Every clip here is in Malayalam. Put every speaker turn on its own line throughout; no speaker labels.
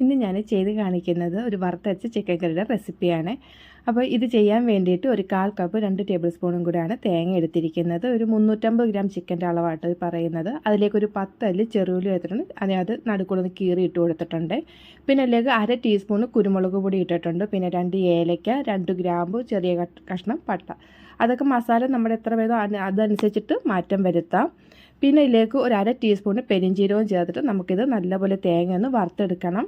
ഇന്ന് ഞാൻ ചെയ്ത് കാണിക്കുന്നത് ഒരു വറുത്തരച്ച ചിക്കൻ കറിയുടെ റെസിപ്പിയാണ് അപ്പോൾ ഇത് ചെയ്യാൻ വേണ്ടിയിട്ട് ഒരു കാൽ കപ്പ് രണ്ട് ടേബിൾ സ്പൂണും കൂടെയാണ് തേങ്ങ എടുത്തിരിക്കുന്നത്. ഒരു മുന്നൂറ്റമ്പത് ഗ്രാം ചിക്കന്റെ അളവായിട്ട് പറയുന്നത്. അതിലേക്ക് ഒരു പത്തല്ല് ചെറുപുലി എടുത്തിട്ടുണ്ട്. അതിനകത്ത് നടുക്കൂടുന്ന് കീറി ഇട്ട് കൊടുത്തിട്ടുണ്ട്. പിന്നെ അതിലേക്ക് അര ടീസ്പൂൺ കുരുമുളക് പൊടി ഇട്ടിട്ടുണ്ട്. പിന്നെ രണ്ട് ഏലക്ക രണ്ട് ഗ്രാമ്പു ചെറിയ കഷ്ണം പട്ട. അതൊക്കെ മസാല നമ്മുടെ എത്ര വേണോ അതിന് അതനുസരിച്ചിട്ട് മാറ്റം വരുത്താം. പിന്നെ ഇതിലേക്ക് ഒരു അര ടീസ്പൂൺ പെരിഞ്ചീരവും ചേർത്തിട്ട് നമുക്കിത് നല്ലപോലെ തേങ്ങ ഒന്ന് വറുത്തെടുക്കണം.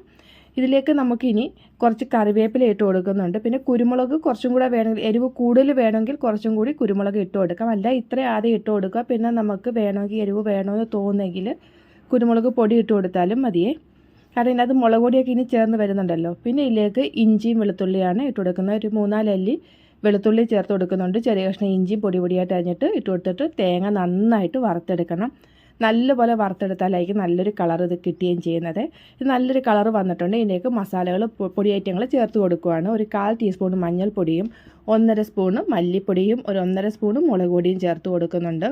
ഇതിലേക്ക് നമുക്കിനി കുറച്ച് കറിവേപ്പില ഇട്ട് കൊടുക്കുന്നുണ്ട്. പിന്നെ കുരുമുളക് കുറച്ചും കൂടെ വേണമെങ്കിൽ എരിവ് കൂടുതൽ വേണമെങ്കിൽ കുറച്ചും കൂടി കുരുമുളക് ഇട്ട് കൊടുക്കാം. അല്ല ഇത്ര ആദ്യം ഇട്ട് കൊടുക്കുക. പിന്നെ നമുക്ക് വേണമെങ്കിൽ എരിവ് വേണമെന്ന് തോന്നുമെങ്കിൽ കുരുമുളക് പൊടി ഇട്ട് കൊടുത്താലും മതിയേ. കാരണം ഇതിനകത്ത് മുളക് പൊടിയൊക്കെ ഇനി ചേർന്ന് വരുന്നുണ്ടല്ലോ. പിന്നെ ഇതിലേക്ക് ഇഞ്ചിയും വെളുത്തുള്ളിയാണ് ഇട്ട് കൊടുക്കുന്നത്. ഒരു മൂന്നാലല്ലി വെളുത്തുള്ളി ചേർത്ത് കൊടുക്കുന്നുണ്ട്. ചെറിയ കഷ്ണം ഇഞ്ചിയും പൊടി പൊടിയായിട്ട് അരിഞ്ഞിട്ട് ഇട്ട് കൊടുത്തിട്ട് തേങ്ങ നന്നായിട്ട് വറുത്തെടുക്കണം. നല്ലപോലെ വറുത്തെടുത്താലായിരിക്കും നല്ലൊരു കളർ ഇത് കിട്ടുകയും ചെയ്യുന്നത്. ഇത് നല്ലൊരു കളർ വന്നിട്ടുണ്ട്. ഇതിലേക്ക് മസാലകൾ പൊടി ഐറ്റങ്ങൾ ചേർത്ത് കൊടുക്കുകയാണ് ഒരു കാൽ ടീസ്പൂൺ മഞ്ഞൾപ്പൊടിയും ഒന്നര സ്പൂണ് മല്ലിപ്പൊടിയും ഒരു ഒന്നര സ്പൂണ് മുളക് പൊടിയും ചേർത്ത് കൊടുക്കുന്നുണ്ട്.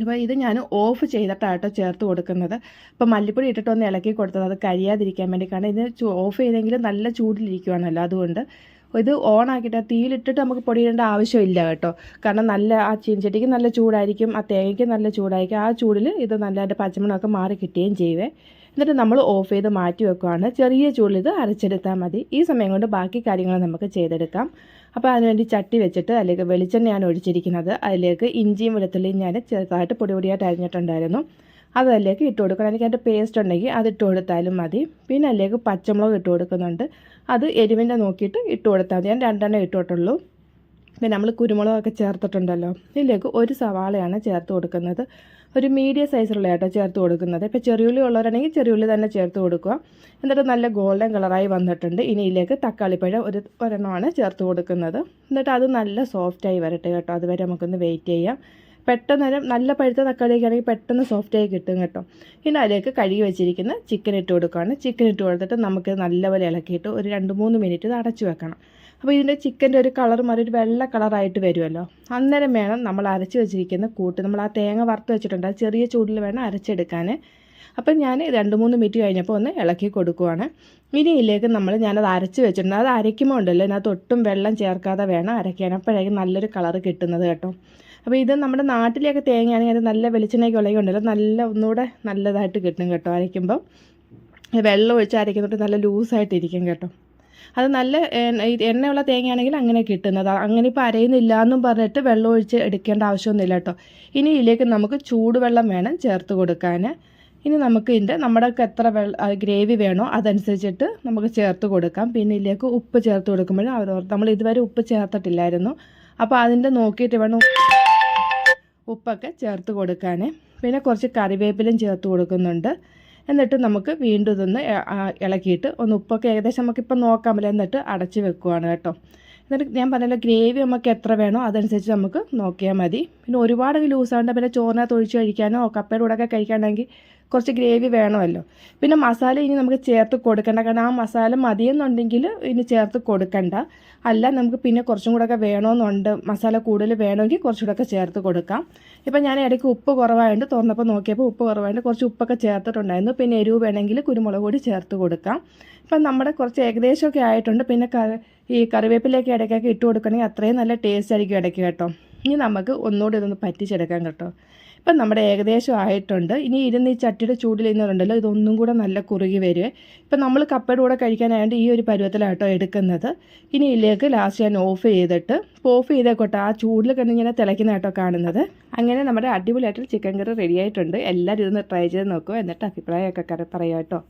അപ്പോൾ ഇത് ഞാൻ ഓഫ് ചെയ്തിട്ടാട്ടോ ചേർത്ത് കൊടുക്കുന്നത്. അപ്പോൾ മല്ലിപ്പൊടി ഇട്ടിട്ട് ഒന്ന് ഇളക്കി കൊടുത്തത് അത് കരിയാതിരിക്കാൻ വേണ്ടി കാരണം ഇത് ഓഫ് ചെയ്തെങ്കിലും നല്ല ചൂടിലിരിക്കുവാണല്ലോ അതുകൊണ്ട്. ഇത് ഓൺ ആക്കിയിട്ട് തീയിലിട്ടിട്ട് നമുക്ക് പൊടിയിടേണ്ട ആവശ്യമില്ല കേട്ടോ. കാരണം നല്ല ആ ചീനച്ചട്ടിക്ക് നല്ല ചൂടായിരിക്കും ആ തേങ്ങയ്ക്ക് നല്ല ചൂടായിരിക്കും. ആ ചൂടിൽ ഇത് നല്ല അതിന്റെ പച്ചമണമൊക്കെ മാറി കിട്ടുകയും ചെയ്യുവേ എന്നിട്ട് നമ്മൾ ഓഫ് ചെയ്ത് മാറ്റി വെക്കുവാണ്. ചെറിയ ചൂടിൽ ഇത് അരച്ചെടുത്താൽ മതി. ഈ സമയം കൊണ്ട് ബാക്കി കാര്യങ്ങൾ നമുക്ക് ചെയ്തെടുക്കാം. അപ്പോൾ അതിനുവേണ്ടി ചട്ടി വെച്ചിട്ട് അതിലേക്ക് വെളിച്ചെണ്ണയാണ് ഒഴിച്ചിരിക്കുന്നത്. അതിലേക്ക് ഇഞ്ചിയും വെളുത്തുള്ളിയും ഞാൻ ചെറുതായിട്ട് പൊടി പൊടിയായിട്ട് അരിഞ്ഞിട്ടുണ്ടായിരുന്നു. അത് അതിലേക്ക് ഇട്ട് കൊടുക്കണം. എനിക്ക് അതിന്റെ പേസ്റ്റ് ഉണ്ടെങ്കിൽ അത് ഇട്ട് കൊടുത്താലും മതി. പിന്നെ അല്ലേക്ക് പച്ചമുളക് ഇട്ട് കൊടുക്കുന്നുണ്ട്. അത് എരിവിന്റെ നോക്കിയിട്ട് ഇട്ട് കൊടുത്താൽ മതി. ഞാൻ രണ്ടെണ്ണം ഇട്ടോട്ടുള്ളൂ. പിന്നെ നമ്മൾ കുരുമുളകൊക്കെ ചേർത്തിട്ടുണ്ടല്ലോ. ഇതിലേക്ക് ഒരു സവാളയാണ് ചേർത്ത് കൊടുക്കുന്നത്. ഒരു മീഡിയം സൈസിലുള്ള കേട്ടോ ചേർത്ത് കൊടുക്കുന്നത്. ഇപ്പോൾ ചെറിയുള്ളി ഉള്ളവരാണെങ്കിൽ ചെറിയുള്ളി തന്നെ ചേർത്ത് കൊടുക്കുക. എന്നിട്ട് നല്ല ഗോൾഡൻ കളറായി വന്നിട്ടുണ്ട്. ഇനി ഇതിലേക്ക് തക്കാളിപ്പഴം ഒരു ഒരെണ്ണമാണ് ചേർത്ത് കൊടുക്കുന്നത്. എന്നിട്ട് അത് നല്ല സോഫ്റ്റായി വരട്ടെ കേട്ടോ. അതുവരെ നമുക്കൊന്ന് വെയിറ്റ് ചെയ്യാം. പെട്ടെന്ന് നല്ല പഴുത്ത തക്കാളിയൊക്കെ ആണെങ്കിൽ പെട്ടെന്ന് സോഫ്റ്റായി കിട്ടും കേട്ടോ. ഇനി അതിലേക്ക് കഴുകി വെച്ചിരിക്കുന്ന ചിക്കൻ ഇട്ട് കൊടുക്കുകയാണ്. ചിക്കൻ ഇട്ട് കൊടുത്തിട്ട് നമുക്ക് നല്ലപോലെ ഇളക്കിയിട്ട് ഒരു രണ്ട് മൂന്ന് മിനിറ്റ് അടച്ചു വെക്കണം. അപ്പോൾ ഇതിന്റെ ചിക്കന്റെ ഒരു കളർ മാറി ഒരു വെള്ള കളറായിട്ട് വരുമല്ലോ. അന്നേരം വേണം നമ്മൾ അരച്ച് വെച്ചിരിക്കുന്ന കൂട്ട്. നമ്മൾ ആ തേങ്ങ വറുത്ത് വെച്ചിട്ടുണ്ട്. അത് ചെറിയ ചൂടിൽ വേണം അരച്ചെടുക്കാൻ. അപ്പം ഞാൻ രണ്ട് മൂന്ന് മിനിറ്റ് കഴിഞ്ഞപ്പോൾ ഒന്ന് ഇളക്കി കൊടുക്കുവാണ്. ഇനി ഇതിലേക്ക് നമ്മൾ ഞാനത് അരച്ച് വെച്ചിട്ടുണ്ട്. അത് അരയ്ക്കുമ്പോൾ ഉണ്ടല്ലോ അതിനകത്ത് ഒട്ടും വെള്ളം ചേർക്കാതെ വേണം അരയ്ക്കാൻ. അപ്പോഴായിരിക്കും നല്ലൊരു കളർ കിട്ടുന്നത് കേട്ടോ. അപ്പോൾ ഇത് നമ്മുടെ നാട്ടിലെയൊക്കെ തേങ്ങയാണെങ്കിൽ അത് നല്ല വെളിച്ചെണ്ണയൊക്കെ ഉള്ളത് ഉണ്ടല്ലോ നല്ല ഒന്നുകൂടെ നല്ലതായിട്ട് കിട്ടും കേട്ടോ അരയ്ക്കുമ്പോൾ വെള്ളം ഒഴിച്ച് അരയ്ക്കുന്നിട്ട് നല്ല ലൂസായിട്ടിരിക്കും കേട്ടോ. അത് നല്ല എണ്ണയുള്ള തേങ്ങയാണെങ്കിൽ അങ്ങനെ കിട്ടുന്നത്. അങ്ങനെ ഇപ്പോൾ അരയുന്നില്ല എന്നും പറഞ്ഞിട്ട് വെള്ളം ഒഴിച്ച് എടുക്കേണ്ട ആവശ്യമൊന്നുമില്ല കേട്ടോ. ഇനി ഇതിലേക്ക് നമുക്ക് ചൂടുവെള്ളം വേണം ചേർത്ത് കൊടുക്കാൻ. ഇനി നമുക്ക് ഇതിന്റെ നമ്മുടെ എത്ര വെള്ള ഗ്രേവി വേണോ അതനുസരിച്ചിട്ട് നമുക്ക് ചേർത്ത് കൊടുക്കാം. പിന്നെ ഇതിലേക്ക് ഉപ്പ് ചേർത്ത് കൊടുക്കുമ്പോഴും അവർ നമ്മൾ ഇതുവരെ ഉപ്പ് ചേർത്തിട്ടില്ലായിരുന്നു. അപ്പോൾ അതിന്റെ നോക്കിയിട്ട് വേണം ഉപ്പൊക്കെ ചേർത്ത് കൊടുക്കാൻ പിന്നെ കുറച്ച് കറിവേപ്പിലും ചേർത്ത് കൊടുക്കുന്നുണ്ട്. എന്നിട്ട് നമുക്ക് വീണ്ടും ഇതൊന്ന് ഇളക്കിയിട്ട് ഒന്ന് ഉപ്പൊക്കെ ഏകദേശം നമുക്കിപ്പോൾ നോക്കാമല്ലോ എന്നിട്ട് അടച്ച് വെക്കുവാണ് കേട്ടോ. എന്നിട്ട് ഞാൻ പറഞ്ഞല്ലോ ഗ്രേവി നമുക്ക് എത്ര വേണോ അതനുസരിച്ച് നമുക്ക് നോക്കിയാൽ മതി. പിന്നെ ഒരുപാട് ലൂസാണ്ട് പിന്നെ ചോറിനകത്ത് ഒഴിച്ച് കഴിക്കാനോ കപ്പയുടെ കൂടെ ഒക്കെ കഴിക്കാനെങ്കിൽ കുറച്ച് ഗ്രേവി വേണമല്ലോ. പിന്നെ മസാല ഇനി നമുക്ക് ചേർത്ത് കൊടുക്കണ്ട. കാരണം ആ മസാല മതിയെന്നുണ്ടെങ്കിൽ ഇനി ചേർത്ത് കൊടുക്കണ്ട. അല്ല നമുക്ക് പിന്നെ കുറച്ചും കൂടെ ഒക്കെ വേണമെന്നുണ്ട് മസാല കൂടുതൽ വേണമെങ്കിൽ കുറച്ചുകൂടെ ഒക്കെ ചേർത്ത് കൊടുക്കാം. ഇപ്പം ഞാൻ ഇടയ്ക്ക് ഉപ്പ് കുറവായതുകൊണ്ട് തുറന്നപ്പോൾ നോക്കിയപ്പോൾ ഉപ്പ് കുറവായതുകൊണ്ട് കുറച്ച് ഉപ്പൊക്കെ ചേർത്തിട്ടുണ്ടായിരുന്നു. പിന്നെ എരിവ് വേണമെങ്കിൽ കുരുമുളക് കൂടി ചേർത്ത് കൊടുക്കാം. ഇപ്പം നമ്മുടെ കുറച്ച് ഏകദേശമൊക്കെ ആയിട്ടുണ്ട്. പിന്നെ ഈ കറിവേപ്പിലേക്ക് ഇടയ്ക്കൊക്കെ ഇട്ട് കൊടുക്കണമെങ്കിൽ അത്രയും നല്ല ടേസ്റ്റ് ആയിരിക്കും ഇടയ്ക്ക് കേട്ടോ. ഇനി നമുക്ക് ഒന്നുകൂടി ഇതൊന്ന് പറ്റിച്ചെടുക്കാം കേട്ടോ. ഇപ്പം നമ്മുടെ ഏകദേശം ആയിട്ടുണ്ട്. ഇനി ഇരുന്ന് ഈ ചട്ടിയുടെ ചൂടിൽ ഇന്നുണ്ടല്ലോ ഇതൊന്നും കൂടെ നല്ല കുറുകി വരുവേ. ഇപ്പം നമ്മൾ കപ്പയുടെ കൂടെ കഴിക്കാനായിട്ട് ഈ ഒരു പരുവത്തിലാട്ടോ എടുക്കുന്നത്. ഇനി ഇതിലേക്ക് ലാസ്റ്റ് ഞാൻ ഓഫ് ചെയ്തിട്ട് ഓഫ് ചെയ്തേക്കോട്ടെ ആ ചൂടിൽ ഇങ്ങനെ കേട്ടോ കാണുന്നത്. അങ്ങനെ നമ്മുടെ അടിപൊളിയായിട്ട് ചിക്കൻ കറി റെഡി ആയിട്ടുണ്ട്. എല്ലാവരും ഇതൊന്ന് ട്രൈ ചെയ്ത് നോക്കുക എന്നിട്ട് അഭിപ്രായമൊക്കെ പറയാം കേട്ടോ.